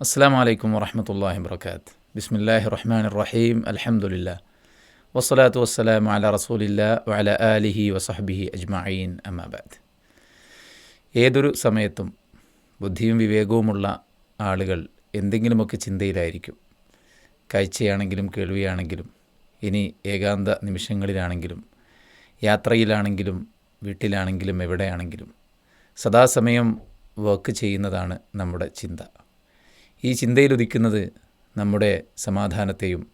അസ്സാം വലൈക്കും വറഹമത്തല്ലാഹി വർക്കാത്ത് ബിസ്മില്ലാഹി റഹ്മാൻ റഹീം അലഹമുല്ല വസ്സലാത്തു വസ്സലാം അല റസൂലില്ല വല അലിഹി വസഹബിഹി അജ്മഈൻ. അമാബാദ് ഏതൊരു സമയത്തും ബുദ്ധിയും വിവേകവുമുള്ള ആളുകൾ എന്തെങ്കിലുമൊക്കെ ചിന്തയിലായിരിക്കും. കാഴ്ചയാണെങ്കിലും കേൾവിയാണെങ്കിലും ഇനി ഏകാന്ത നിമിഷങ്ങളിലാണെങ്കിലും യാത്രയിലാണെങ്കിലും വീട്ടിലാണെങ്കിലും എവിടെയാണെങ്കിലും സദാസമയം വർക്ക് ചെയ്യുന്നതാണ് നമ്മുടെ ചിന്ത. ഈ ചിന്തയിലുദിക്കുന്നത് നമ്മുടെ സമാധാനത്തെയും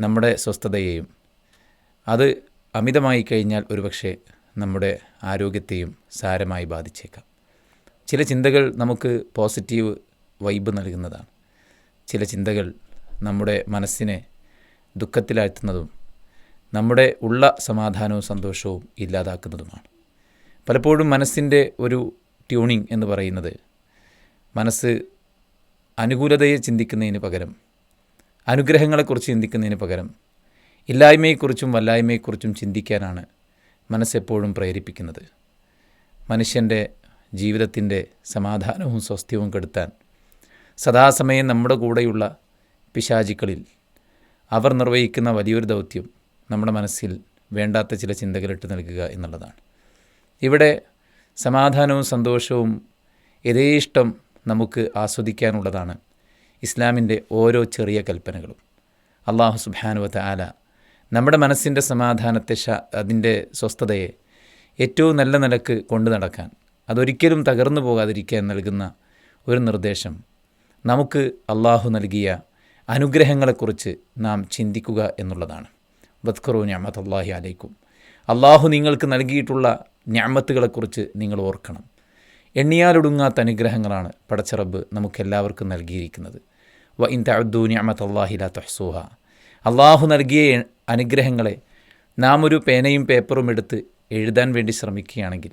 നമ്മുടെ സ്വസ്ഥതയെയും. അത് അമിതമായി കഴിഞ്ഞാൽ ഒരുപക്ഷെ നമ്മുടെ ആരോഗ്യത്തെയും സാരമായി ബാധിച്ചേക്കാം. ചില ചിന്തകൾ നമുക്ക് പോസിറ്റീവ് വൈബ് നൽകുന്നതാണ്. ചില ചിന്തകൾ നമ്മുടെ മനസ്സിനെ ദുഃഖത്തിലാഴ്ത്തുന്നതും നമ്മുടെ ഉള്ള സമാധാനവും സന്തോഷവും ഇല്ലാതാക്കുന്നതുമാണ്. പലപ്പോഴും മനസ്സിന്റെ ഒരു ട്യൂണിംഗ് എന്ന് പറയുന്നത് മനസ്സ് അനുകൂലതയെ ചിന്തിക്കുന്നതിന് പകരം അനുഗ്രഹങ്ങളെക്കുറിച്ച് ചിന്തിക്കുന്നതിന് പകരം ഇല്ലായ്മയെക്കുറിച്ചും വല്ലായ്മയെക്കുറിച്ചും ചിന്തിക്കാനാണ് മനസ്സെപ്പോഴും പ്രേരിപ്പിക്കുന്നത്. മനുഷ്യന്റെ ജീവിതത്തിന്റെ സമാധാനവും സ്വസ്ഥ്യവും കെടുത്താൻ സദാസമയം നമ്മുടെ കൂടെയുള്ള പിശാചിക്കളിൽ അവർ നിർവഹിക്കുന്ന വലിയൊരു ദൗത്യം നമ്മുടെ മനസ്സിൽ വേണ്ടാത്ത ചില ചിന്തകളിട്ട് നൽകുക എന്നുള്ളതാണ്. ഇവിടെ സമാധാനവും സന്തോഷവും യഥേഷ്ടം നമുക്ക് ആസ്വദിക്കാനുള്ളതാണ് ഇസ്ലാമിന്റെ ഓരോ ചെറിയ കൽപ്പനകളും. അള്ളാഹു സുബാനുവത്ത ആല നമ്മുടെ മനസ്സിന്റെ സമാധാനത്തെ ഷ അതിന്റെ സ്വസ്ഥതയെ ഏറ്റവും നല്ല നിലയ്ക്ക് കൊണ്ടു നടക്കാൻ അതൊരിക്കലും തകർന്നു പോകാതിരിക്കാൻ നൽകുന്ന ഒരു നിർദ്ദേശം നമുക്ക് അള്ളാഹു നൽകിയ അനുഗ്രഹങ്ങളെക്കുറിച്ച് നാം ചിന്തിക്കുക എന്നുള്ളതാണ്. ബദ്ഖറു ഞാമത്ത് അള്ളാഹി അലൈക്കും. അള്ളാഹു നിങ്ങൾക്ക് നൽകിയിട്ടുള്ള ഞാമത്തുകളെക്കുറിച്ച് നിങ്ങൾ ഓർക്കണം. എണ്ണിയാലൊടുങ്ങാത്ത അനുഗ്രഹങ്ങളാണ് പടച്ചറബ് നമുക്കെല്ലാവർക്കും നൽകിയിരിക്കുന്നത്. വ ഇൻ തഅദ്ദു നിഅമത്ത് അള്ളാഹില തഹ്സൂഹ. അള്ളാഹു നൽകിയ അനുഗ്രഹങ്ങളെ നാം ഒരു പേനയും പേപ്പറും എടുത്ത് എഴുതാൻ വേണ്ടി ശ്രമിക്കുകയാണെങ്കിൽ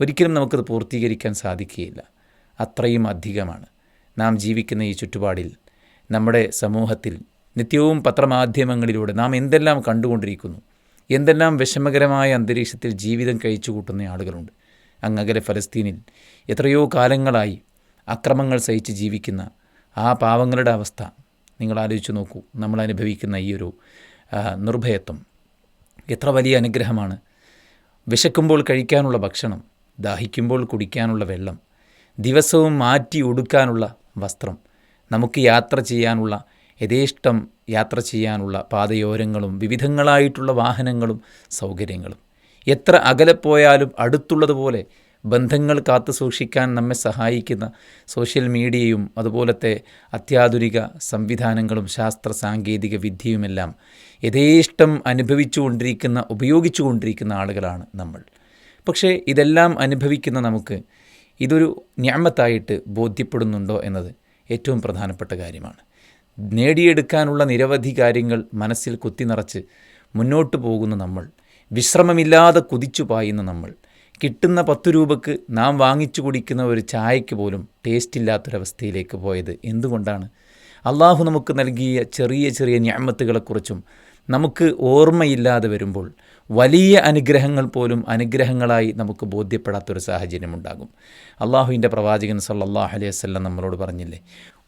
ഒരിക്കലും നമുക്കത് പൂർത്തീകരിക്കാൻ സാധിക്കുകയില്ല. അത്രയും അധികമാണ്. നാം ജീവിക്കുന്ന ഈ ചുറ്റുപാടിൽ നമ്മുടെ സമൂഹത്തിൽ നിത്യവും പത്രമാധ്യമങ്ങളിലൂടെ നാം എന്തെല്ലാം കണ്ടുകൊണ്ടിരിക്കുന്നു എന്തെല്ലാം വിഷമകരമായ അന്തരീക്ഷത്തിൽ ജീവിതം കഴിച്ചു കൂട്ടുന്ന ആളുകളുണ്ട്. അങ്ങകലെ ഫലസ്തീനിൽ എത്രയോ കാലങ്ങളായി അക്രമങ്ങൾ സഹിച്ച് ജീവിക്കുന്ന ആ പാവങ്ങളുടെ അവസ്ഥ നിങ്ങൾ ആലോചിച്ച് നോക്കൂ. നമ്മൾ അനുഭവിക്കുന്ന ഈ ഒരു നിർഭയത്വം. എത്ര വലിയ അനുഗ്രഹമാണ്. വിശക്കുമ്പോൾ കഴിക്കാനുള്ള ഭക്ഷണം ദാഹിക്കുമ്പോൾ കുടിക്കാനുള്ള വെള്ളം ദിവസവും മാറ്റി ഉടുക്കാനുള്ള വസ്ത്രം നമുക്ക് യാത്ര ചെയ്യാനുള്ള യഥേഷ്ടം യാത്ര ചെയ്യാനുള്ള പാതയോരങ്ങളും വിവിധങ്ങളായിട്ടുള്ള വാഹനങ്ങളും സൗകര്യങ്ങളും. എത്ര അകലെ പോയാലും അടുത്തുള്ളതുപോലെ ബന്ധങ്ങൾ കാത്തു സൂക്ഷിക്കാൻ നമ്മെ സഹായിക്കുന്ന സോഷ്യൽ മീഡിയയും അതുപോലത്തെ അത്യാധുനിക സംവിധാനങ്ങളും ശാസ്ത്ര സാങ്കേതിക വിദ്യയുമെല്ലാം യഥേഷ്ടം അനുഭവിച്ചുകൊണ്ടിരിക്കുന്ന ഉപയോഗിച്ചുകൊണ്ടിരിക്കുന്ന ആളുകളാണ് നമ്മൾ. പക്ഷേ ഇതെല്ലാം അനുഭവിക്കുന്ന നമുക്ക് ഇതൊരു ഞാമത്തായിട്ട് ബോധ്യപ്പെടുന്നുണ്ടോ എന്നത് ഏറ്റവും പ്രധാനപ്പെട്ട കാര്യമാണ്. നേടിയെടുക്കാനുള്ള നിരവധി കാര്യങ്ങൾ മനസ്സിൽ കുത്തി നിറച്ച് മുന്നോട്ട് പോകുന്ന നമ്മൾ വിശ്രമമില്ലാതെ കുതിച്ചു പായുന്ന നമ്മൾ. കിട്ടുന്ന പത്ത് രൂപക്ക് നാം വാങ്ങിച്ചു കുടിക്കുന്ന ഒരു ചായയ്ക്ക് പോലും ടേസ്റ്റ് ഇല്ലാത്തൊരവസ്ഥയിലേക്ക് പോയത് എന്തുകൊണ്ടാണ്? അള്ളാഹു നമുക്ക് നൽകിയ ചെറിയ ചെറിയ ഞാമത്തുകളെക്കുറിച്ചും നമുക്ക് ഓർമ്മയില്ലാതെ വരുമ്പോൾ വലിയ അനുഗ്രഹങ്ങൾ പോലും അനുഗ്രഹങ്ങളായി നമുക്ക് ബോധ്യപ്പെടാത്തൊരു സാഹചര്യമുണ്ടാകും അള്ളാഹുവിന്റെ പ്രവാചകൻ സല്ലാ അലൈഹി വസ്ലം നമ്മളോട് പറഞ്ഞില്ലേ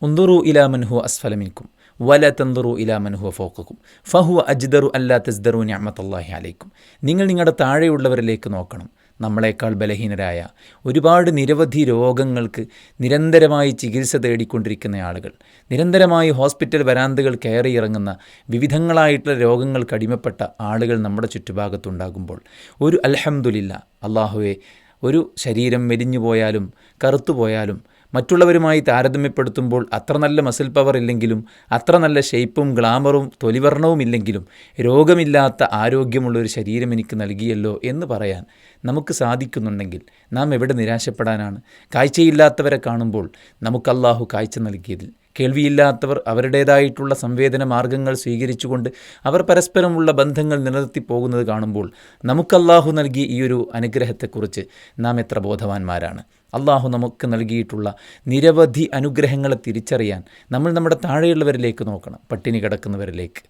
ഉന്തുറു ഇലാ മൻഹു അസ്ഫലമിൻക്കും വല തന്തുറു ഇലാ മൻഹു ഫോക്കും ഫഹു അജ്ദറു അല്ലാ തസ്ദറു ഞാമത്തല്ലാഹി അലൈക്കും. നിങ്ങൾ നിങ്ങളുടെ താഴെയുള്ളവരിലേക്ക് നോക്കണം. നമ്മളെക്കാൾ ബലഹീനരായ ഒരുപാട് നിരവധി രോഗങ്ങൾക്ക് നിരന്തരമായി ചികിത്സ തേടിക്കൊണ്ടിരിക്കുന്ന ആളുകൾ നിരന്തരമായി ഹോസ്പിറ്റൽ വരാന്തകൾ കയറി ഇറങ്ങുന്ന വിവിധങ്ങളായിട്ടുള്ള രോഗങ്ങൾക്ക് അടിമപ്പെട്ട ആളുകൾ നമ്മുടെ ചുറ്റുഭാഗത്തുണ്ടാകുമ്പോൾ ഒരു അലഹമുല്ല അള്ളാഹുവെ ഒരു ശരീരം മെലിഞ്ഞു പോയാലും കറുത്തു പോയാലും മറ്റുള്ളവരുമായി താരതമ്യപ്പെടുത്തുമ്പോൾ അത്ര നല്ല മസിൽ പവർ ഇല്ലെങ്കിലും അത്ര നല്ല ഷേപ്പും ഗ്ലാമറും തൊലിവർണവും ഇല്ലെങ്കിലും രോഗമില്ലാത്ത ആരോഗ്യമുള്ള ഒരു ശരീരം എനിക്ക് നൽകിയല്ലോ എന്ന് പറയാൻ നമുക്ക് സാധിക്കുന്നുണ്ടെങ്കിൽ നാം എവിടെ നിരാശപ്പെടാനാണ്? കാഴ്ചയില്ലാത്തവരെ കാണുമ്പോൾ നമുക്ക് അള്ളാഹു കാഴ്ച നൽകിയതിൽ. കേൾവിയില്ലാത്തവർ അവരുടേതായിട്ടുള്ള സംവേദന മാർഗങ്ങൾ സ്വീകരിച്ചുകൊണ്ട് അവർ പരസ്പരമുള്ള ബന്ധങ്ങൾ നിലനിർത്തി പോകുന്നത് കാണുമ്പോൾ നമുക്കല്ലാഹു നൽകിയ ഈ ഒരു അനുഗ്രഹത്തെക്കുറിച്ച് നാം എത്ര ബോധവാന്മാരാണ്. അള്ളാഹു നമുക്ക് നൽകിയിട്ടുള്ള നിരവധി അനുഗ്രഹങ്ങളെ തിരിച്ചറിയാൻ നമ്മൾ നമ്മുടെ താഴെയുള്ളവരിലേക്ക് നോക്കണം പട്ടിണി കിടക്കുന്നവരിലേക്ക്.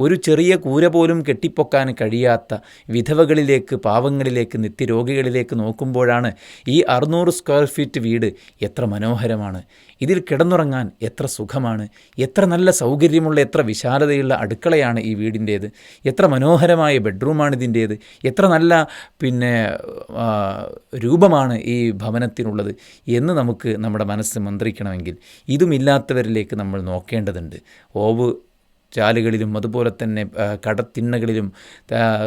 ഒരു ചെറിയ കൂര പോലും കെട്ടിപ്പൊക്കാൻ കഴിയാത്ത വിധവകളിലേക്ക് പാവങ്ങളിലേക്ക് നിത്യരോഗികളിലേക്ക് നോക്കുമ്പോഴാണ് ഈ അറുന്നൂറ് സ്ക്വയർ ഫീറ്റ് വീട് എത്ര മനോഹരമാണ്. ഇതിൽ കിടന്നുറങ്ങാൻ എത്ര സുഖമാണ്. എത്ര നല്ല സൗകര്യമുള്ള എത്ര വിശാലതയുള്ള അടുക്കളയാണ് ഈ വീടിന്റേത്. എത്ര മനോഹരമായ ബെഡ്റൂമാണ് ഇതിന്റേത് എത്ര നല്ല പിന്നെ രൂപമാണ് ഈ ഭവനത്തിനുള്ളത് എന്ന് നമുക്ക് നമ്മുടെ മനസ്സ് മന്ത്രിക്കണമെങ്കിൽ ഇതുമില്ലാത്തവരിലേക്ക് നമ്മൾ നോക്കേണ്ടതുണ്ട്. ഓവ് ചാലുകളിലും അതുപോലെ തന്നെ കടത്തിണ്ണകളിലും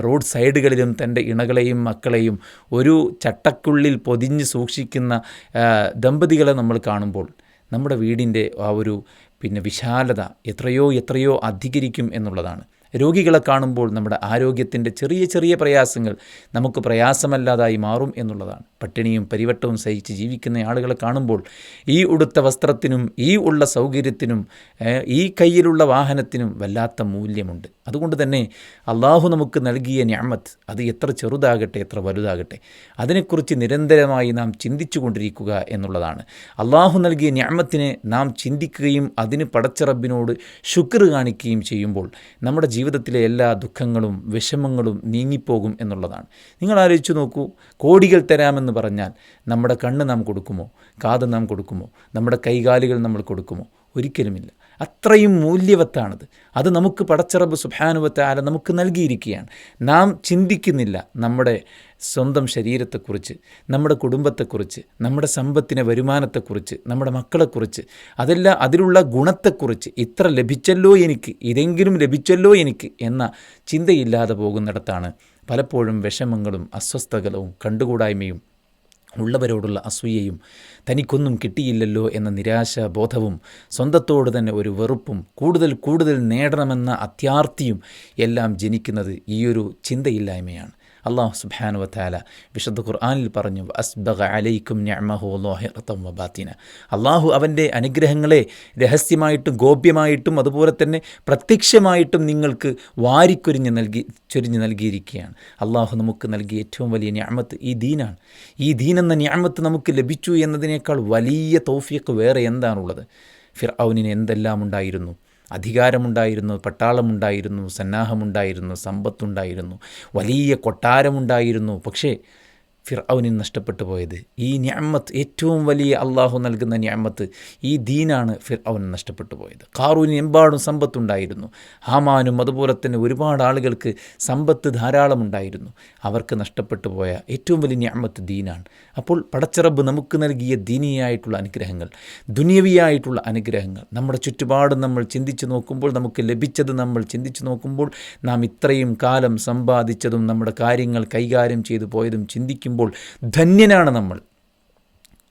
റോഡ് സൈഡുകളിലും തന്റെ ഇണകളെയും മക്കളെയും ഒരു ചട്ടക്കുള്ളിൽ പൊതിഞ്ഞ് സൂക്ഷിക്കുന്ന ദമ്പതികളെ നമ്മൾ കാണുമ്പോൾ നമ്മുടെ വീടിന്റെ ആ ഒരു പിന്നെ വിശാലത എത്രയോ എത്രയോ അധികരിക്കും എന്നുള്ളതാണ്. രോഗികളെ കാണുമ്പോൾ നമ്മുടെ ആരോഗ്യത്തിന്റെ ചെറിയ ചെറിയ പ്രയാസങ്ങൾ നമുക്ക് പ്രയാസമല്ലാതായി മാറും എന്നുള്ളതാണ്. പട്ടിണിയും പരിവട്ടവും സഹിച്ച് ജീവിക്കുന്ന ആളുകളെ കാണുമ്പോൾ ഈ ഉടുത്ത വസ്ത്രത്തിനും ഈ ഉള്ള സൗകര്യത്തിനും ഈ കയ്യിലുള്ള വാഹനത്തിനും വല്ലാത്ത മൂല്യമുണ്ട്. അതുകൊണ്ട് തന്നെ അള്ളാഹു നമുക്ക് നൽകിയ ഞാമത്ത് അത് എത്ര ചെറുതാകട്ടെ എത്ര വലുതാകട്ടെ അതിനെക്കുറിച്ച് നിരന്തരമായി നാം ചിന്തിച്ചു കൊണ്ടിരിക്കുക എന്നുള്ളതാണ്. അള്ളാഹു നൽകിയ ഞാമത്തിനെ നാം ചിന്തിക്കുകയും അതിന് പടച്ചറബിനോട് ശുക്ർ കാണിക്കുകയും ചെയ്യുമ്പോൾ നമ്മുടെ ജീവിതത്തിലെ എല്ലാ ദുഃഖങ്ങളും വിഷമങ്ങളും നീങ്ങിപ്പോകും എന്നുള്ളതാണ്. നിങ്ങൾ ആലോചിച്ചു നോക്കൂ കോടികൾ തരാമെന്ന് പറഞ്ഞാൽ നമ്മുടെ കണ്ണ് നാം കൊടുക്കുമോ? കാത് നാം കൊടുക്കുമോ? നമ്മുടെ കൈകാലുകൾ നമ്മൾ കൊടുക്കുമോ? ഒരിക്കലുമില്ല. അത്രയും മൂല്യവത്താണത്. അത് നമുക്ക് പടച്ചറബ് സുഭാനുവത്താല നമുക്ക് നൽകിയിരിക്കുകയാണ്. നാം ചിന്തിക്കുന്നില്ല നമ്മുടെ സ്വന്തം ശരീരത്തെക്കുറിച്ച് നമ്മുടെ കുടുംബത്തെക്കുറിച്ച് നമ്മുടെ സമ്പത്തിനെ വരുമാനത്തെക്കുറിച്ച് നമ്മുടെ മക്കളെക്കുറിച്ച് അതെല്ലാം അതിലുള്ള ഗുണത്തെക്കുറിച്ച് ഇത്ര ലഭിച്ചല്ലോ എനിക്ക് ഇതെങ്കിലും ലഭിച്ചല്ലോ എനിക്ക് എന്ന ചിന്തയില്ലാതെ പോകുന്നിടത്താണ് പലപ്പോഴും വിഷമങ്ങളും അസ്വസ്ഥതകളും കണ്ടുകൂടായ്മയും ഉള്ളവരോടുള്ള അസൂയയും തനിക്കൊന്നും കിട്ടിയില്ലല്ലോ എന്ന നിരാശ ബോധവും സ്വന്തത്തോട് തന്നെ ഒരു വെറുപ്പും കൂടുതൽ കൂടുതൽ നേടണമെന്ന അത്യാർത്തിയും എല്ലാം ജനിക്കുന്നത് ഈയൊരു ചിന്തയില്ലായ്മയാണ്. അള്ളാഹു സുബാന വത്താല വിശുദ്ധ ഖുർആാനിൽ പറഞ്ഞു അസ്ബഗ അലൈക്കും ഞമഹു ലോഹിറത്തം വബാത്തിന അള്ളാഹു അവന്റെ അനുഗ്രഹങ്ങളെ രഹസ്യമായിട്ടും ഗോപ്യമായിട്ടും അതുപോലെ തന്നെ പ്രത്യക്ഷമായിട്ടും നിങ്ങൾക്ക് വാരിക്കൊരിഞ്ഞ് നൽകി ചൊരിഞ്ഞ് നൽകിയിരിക്കുകയാണ്. അള്ളാഹു നമുക്ക് നൽകിയ ഏറ്റവും വലിയ ഞാമത്ത് ഈ ദീനാണ്. ഈ ദീൻ എന്ന ഞാമത്ത് നമുക്ക് ലഭിച്ചു എന്നതിനേക്കാൾ വലിയ തൗഫീഖ് വേറെ എന്താണുള്ളത്? ഫിർ എന്തെല്ലാം ഉണ്ടായിരുന്നു? അധികാരമുണ്ടായിരുന്നു പട്ടാളമുണ്ടായിരുന്നു സന്നാഹമുണ്ടായിരുന്നു സമ്പത്തുണ്ടായിരുന്നു വലിയ കൊട്ടാരമുണ്ടായിരുന്നു. പക്ഷേ ഫിർഔനിന് നഷ്ടപ്പെട്ടു പോയത്. ഈ ഞാമത്ത് ഏറ്റവും വലിയ അള്ളാഹു നൽകുന്ന ഞാമത്ത് ഈ ദീനാണ് ഫിർഔന് നഷ്ടപ്പെട്ടു പോയത്. കാറൂന് എമ്പാടും സമ്പത്തുണ്ടായിരുന്നു. ഹാമാനും അതുപോലെ തന്നെ ഒരുപാട് ആളുകൾക്ക് സമ്പത്ത് ധാരാളമുണ്ടായിരുന്നു. അവർക്ക് നഷ്ടപ്പെട്ടു പോയ ഏറ്റവും വലിയ ഞാമത്ത് ദീനാണ്. അപ്പോൾ പടച്ചിറബ് നമുക്ക് നൽകിയ ദീനിയായിട്ടുള്ള അനുഗ്രഹങ്ങൾ ദുനിയവിയായിട്ടുള്ള അനുഗ്രഹങ്ങൾ നമ്മുടെ ചുറ്റുപാടും നമ്മൾ ചിന്തിച്ചു നോക്കുമ്പോൾ നമുക്ക് ലഭിച്ചത് നമ്മൾ ചിന്തിച്ചു നോക്കുമ്പോൾ നാം ഇത്രയും കാലം സമ്പാദിച്ചതും നമ്മുടെ കാര്യങ്ങൾ കൈകാര്യം ചെയ്തു പോയതും ചിന്തിക്കുമ്പോൾ ധന്യനാണ് നമ്മൾ.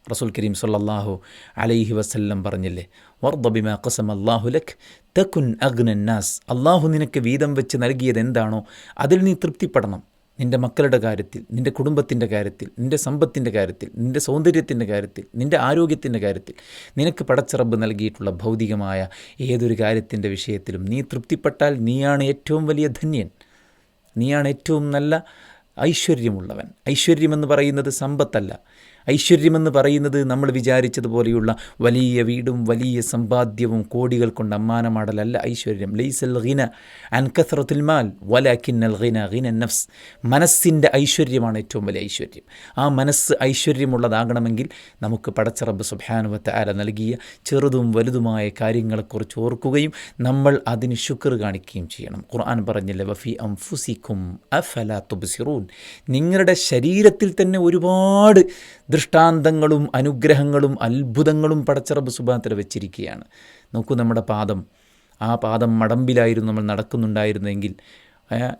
റസൂൽ കരീം സല്ലാഹു അലൈഹി വസ്ല്ലം പറഞ്ഞില്ലേ വർദ്ദബിമ കസം അള്ളാഹു ലക് തക്കുൻ അഗ്നന്നാസ് അള്ളാഹു നിനക്ക് വീതം വെച്ച് നൽകിയത് എന്താണോ അതിൽ നീ തൃപ്തിപ്പെടണം. നിന്റെ മക്കളുടെ കാര്യത്തിൽ നിന്റെ കുടുംബത്തിന്റെ കാര്യത്തിൽ നിന്റെ സമ്പത്തിന്റെ കാര്യത്തിൽ നിന്റെ സൗന്ദര്യത്തിന്റെ കാര്യത്തിൽ നിന്റെ ആരോഗ്യത്തിന്റെ കാര്യത്തിൽ നിനക്ക് പടച്ചിറബ് നൽകിയിട്ടുള്ള ഭൗതികമായ ഏതൊരു കാര്യത്തിന്റെ വിഷയത്തിലും നീ തൃപ്തിപ്പെട്ടാൽ നീയാണ് ഏറ്റവും വലിയ ധന്യൻ. നീയാണ് ഏറ്റവും നല്ല ഐശ്വര്യമുള്ളവൻ. ഐശ്വര്യമെന്ന് പറയുന്നത് സമ്പത്തല്ല. ഐശ്വര്യമെന്ന് പറയുന്നത് നമ്മൾ വിചാരിച്ചതുപോലെയുള്ള വലിയ വീടും വലിയ സമ്പാദ്യവും കോടികൾ കൊണ്ട് അമ്മാനമാടലല്ല ഐശ്വര്യം. ലൈസൽ ഗിന അൻ മാൽ മാൽ കിന്നൽ ഗിന ഗിന നഫ്സ്. മനസ്സിന്റെ ഐശ്വര്യമാണ് ഏറ്റവും വലിയ ഐശ്വര്യം. ആ മനസ്സ് ഐശ്വര്യമുള്ളതാകണമെങ്കിൽ നമുക്ക് പടച്ചറബ് സുബാനുവത്ത് ആല നൽകിയ ചെറുതും വലുതുമായ കാര്യങ്ങളെക്കുറിച്ച് ഓർക്കുകയും നമ്മൾ അതിന് ശുക്ർ കാണിക്കുകയും ചെയ്യണം. ഖുർആൻ പറഞ്ഞില്ലേ വഫി അംഫുസിക്കും അഫല തുബ്സിറൂൻ. നിങ്ങളുടെ ശരീരത്തിൽ തന്നെ ഒരുപാട് ദൃഷ്ടാന്തങ്ങളും അനുഗ്രഹങ്ങളും അത്ഭുതങ്ങളും പടച്ചറബ് സുബാത്തിൽ വെച്ചിരിക്കുകയാണ്. നോക്കൂ നമ്മുടെ പാദം. ആ പാദം മടമ്പിലായിരുന്നു നമ്മൾ നടക്കുന്നുണ്ടായിരുന്നെങ്കിൽ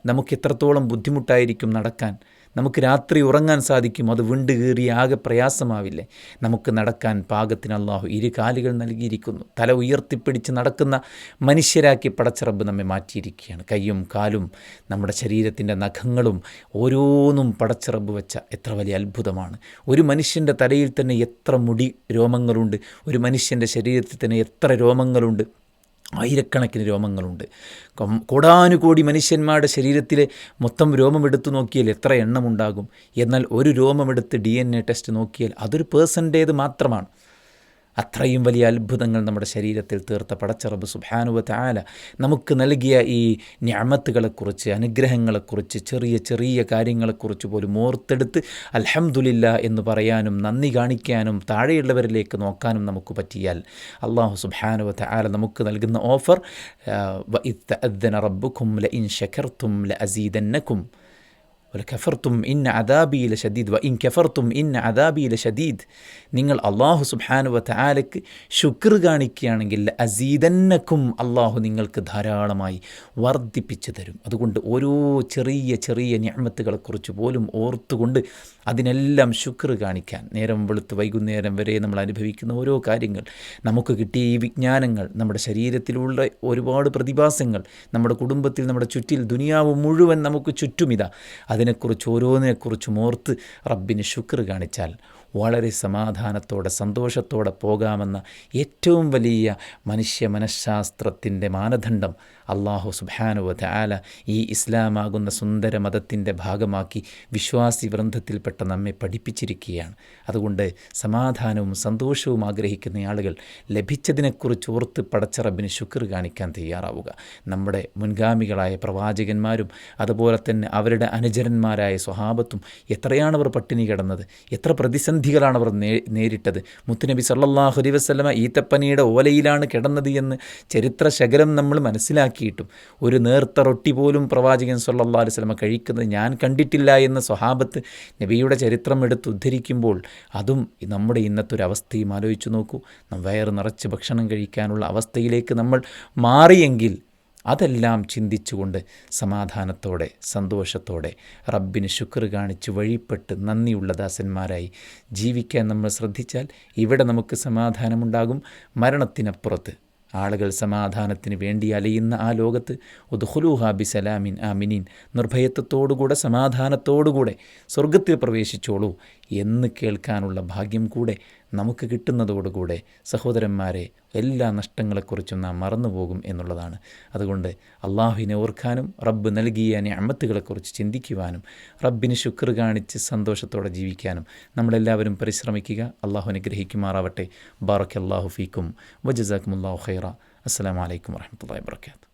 നമുക്ക് എത്രത്തോളം ബുദ്ധിമുട്ടായിരിക്കും നടക്കാൻ. നമുക്ക് രാത്രി ഉറങ്ങാൻ സാധിക്കും. അത് വിണ്ട് കീറി ആകെ പ്രയാസമാവില്ലേ? നമുക്ക് നടക്കാൻ പാകത്തിന് അള്ളാഹു ഇരു കാലുകൾ നൽകിയിരിക്കുന്നു. തല ഉയർത്തിപ്പിടിച്ച് നടക്കുന്ന മനുഷ്യരാക്കി പടച്ചിറബ് നമ്മെ മാറ്റിയിരിക്കുകയാണ്. കൈയും കാലും നമ്മുടെ ശരീരത്തിന്റെ നഖങ്ങളും ഓരോന്നും പടച്ചിറബ് വെച്ച എത്ര വലിയ അത്ഭുതമാണ്. ഒരു മനുഷ്യന്റെ തലയിൽ തന്നെ എത്ര മുടി രോമങ്ങളുണ്ട്. ഒരു മനുഷ്യന്റെ ശരീരത്തിൽ തന്നെ എത്ര രോമങ്ങളുണ്ട്. ആയിരക്കണക്കിന് രോമങ്ങളുണ്ട്. കോടാനുകോടി മനുഷ്യന്മാരുടെ ശരീരത്തിലെ മൊത്തം രോമമെടുത്ത് നോക്കിയാൽ എത്ര എണ്ണമുണ്ടാകും. എന്നാൽ ഒരു രോമമെടുത്ത് ഡി എൻ എ ടെസ്റ്റ് നോക്കിയാൽ അതൊരു പേഴ്സന്റേത് മാത്രമാണ്. അത്രയും വലിയ അത്ഭുതങ്ങൾ നമ്മുടെ ശരീരത്തിൽ തീർത്ത പടച്ചറബ് സുബാനുവ താല നമുക്ക് നൽകിയ ഈ ഞാമത്തുകളെക്കുറിച്ച് അനുഗ്രഹങ്ങളെക്കുറിച്ച് ചെറിയ ചെറിയ കാര്യങ്ങളെക്കുറിച്ച് പോലും ഓർത്തെടുത്ത് അലഹമുല്ല എന്ന് പറയാനും നന്ദി കാണിക്കാനും താഴെയുള്ളവരിലേക്ക് നോക്കാനും നമുക്ക് പറ്റിയാൽ അള്ളാഹു സുബാനുവ താല നമുക്ക് നൽകുന്ന ഓഫർ റബ്ബുക്കും ല ഇൻ ഷക്കർത്തും ല അസീദന്നക്കും കഫർത്തും ഇന്ന അദാബിയിലെ ഷദീദ് വ ഇൻ കഫർത്തും ഇന്ന അദാബിയിലെ ഷദീദ് നിങ്ങൾ അള്ളാഹു സുബാനുവ താലക്ക് ശുക്ർ കാണിക്കുകയാണെങ്കിൽ അസീദന്നക്കും അള്ളാഹു നിങ്ങൾക്ക് ധാരാളമായി വർദ്ധിപ്പിച്ചു തരും. അതുകൊണ്ട് ഓരോ ചെറിയ ചെറിയ ഞാമത്തുകളെക്കുറിച്ച് പോലും ഓർത്തുകൊണ്ട് അതിനെല്ലാം ശുക്ർ കാണിക്കാൻ. നേരം വെളുത്ത് വൈകുന്നേരം വരെ നമ്മൾ അനുഭവിക്കുന്ന ഓരോ കാര്യങ്ങൾ. നമുക്ക് കിട്ടിയ ഈ വിജ്ഞാനങ്ങൾ നമ്മുടെ ശരീരത്തിലുള്ള ഒരുപാട് പ്രതിഭാസങ്ങൾ നമ്മുടെ കുടുംബത്തിൽ നമ്മുടെ ചുറ്റിൽ ദുനിയാവ് മുഴുവൻ നമുക്ക് ചുറ്റുമിതാ അതിനെക്കുറിച്ച് ഓരോന്നിനെക്കുറിച്ചും ഓർത്ത് റബ്ബിന് ശുക്ർ കാണിച്ചാൽ വളരെ സമാധാനത്തോടെ സന്തോഷത്തോടെ പോകാമെന്ന ഏറ്റവും വലിയ മനുഷ്യ മനഃശാസ്ത്രത്തിന്റെ മാനദണ്ഡം അള്ളാഹു സുബാനുവ ആല ഈ ഇസ്ലാമാകുന്ന സുന്ദര മതത്തിന്റെ ഭാഗമാക്കി വിശ്വാസി വൃന്ദത്തിൽപ്പെട്ട നമ്മെ പഠിപ്പിച്ചിരിക്കുകയാണ്. അതുകൊണ്ട് സമാധാനവും സന്തോഷവും ആഗ്രഹിക്കുന്ന ആളുകൾ ലഭിച്ചതിനെക്കുറിച്ച് ഓർത്ത് പടച്ചറബിന് ശുക്ർ കാണിക്കാൻ തയ്യാറാവുക. നമ്മുടെ മുൻഗാമികളായ പ്രവാചകന്മാരും അതുപോലെ തന്നെ അവരുടെ അനുചരന്മാരായ സ്വഹാബത്തും എത്രയാണ് അവർ പട്ടിണി കിടന്നത് എത്ര പ്രതിസന്ധികളാണ് അവർ നേരിട്ടത്. മുത്തുനബി സല്ലാഹു അലൈഹി വസല്ലമ ഈത്തപ്പനിയുടെ ഓലയിലാണ് കിടന്നത് എന്ന് ചരിത്ര ശകലം നമ്മൾ മനസ്സിലാക്കിയിട്ടും ഒരു നേർത്ത റൊട്ടി പോലും പ്രവാചകൻ സല്ലാ അലൈഹി വസല്ലമ കഴിക്കുന്നത് ഞാൻ കണ്ടിട്ടില്ല എന്ന സ്വഹാബത്ത് നബിയുടെ ചരിത്രം എടുത്ത് ഉദ്ധരിക്കുമ്പോൾ അതും നമ്മുടെ ഇന്നത്തെ ഒരു അവസ്ഥയും ആലോചിച്ചു നോക്കൂ. വയറ് നിറച്ച് ഭക്ഷണം കഴിക്കാനുള്ള അവസ്ഥയിലേക്ക് നമ്മൾ മാറിയെങ്കിൽ അതെല്ലാം ചിന്തിച്ചുകൊണ്ട് സമാധാനത്തോടെ സന്തോഷത്തോടെ റബ്ബിന് ശുക്ർ കാണിച്ച് വഴിപ്പെട്ട് നന്ദിയുള്ള ദാസന്മാരായി ജീവിക്കാൻ നമ്മൾ ശ്രദ്ധിച്ചാൽ ഇവിടെ നമുക്ക് സമാധാനമുണ്ടാകും. മരണത്തിനപ്പുറത്ത് ആളുകൾ സമാധാനത്തിന് വേണ്ടി അലയുന്ന ആ ലോകത്ത്. ഉദ്ഹുലൂഹ ബിസലാമിൻ ആമിനീൻ. നിർഭയത്വത്തോടുകൂടെ സമാധാനത്തോടുകൂടെ സ്വർഗത്തിൽ പ്രവേശിച്ചോളൂ. എന്ന് കേൾക്കാനുള്ള ഭാഗ്യം കൂടെ നമുക്ക് കിട്ടുന്നതോടുകൂടെ സഹോദരന്മാരെ എല്ലാ നഷ്ടങ്ങളെക്കുറിച്ചും നാം മറന്നുപോകും എന്നുള്ളതാണ്. അതുകൊണ്ട് അള്ളാഹുവിനെ ഓർക്കാനും റബ്ബ് നൽകിയ അമ്മത്തുകളെക്കുറിച്ച് ചിന്തിക്കുവാനും റബ്ബിന് ശുക്ർ കാണിച്ച് സന്തോഷത്തോടെ ജീവിക്കാനും നമ്മളെല്ലാവരും പരിശ്രമിക്കുക. അള്ളാഹു അനുഗ്രഹിക്കുമാറാവട്ടെ. ബാറക്ക് ഫീക്കും. വജസാക്കും അള്ളാഹു ഖൈറ. അസ്സാം വലൈക്കും വർഹമത്തല്ലാ വാബർക്കാത്തു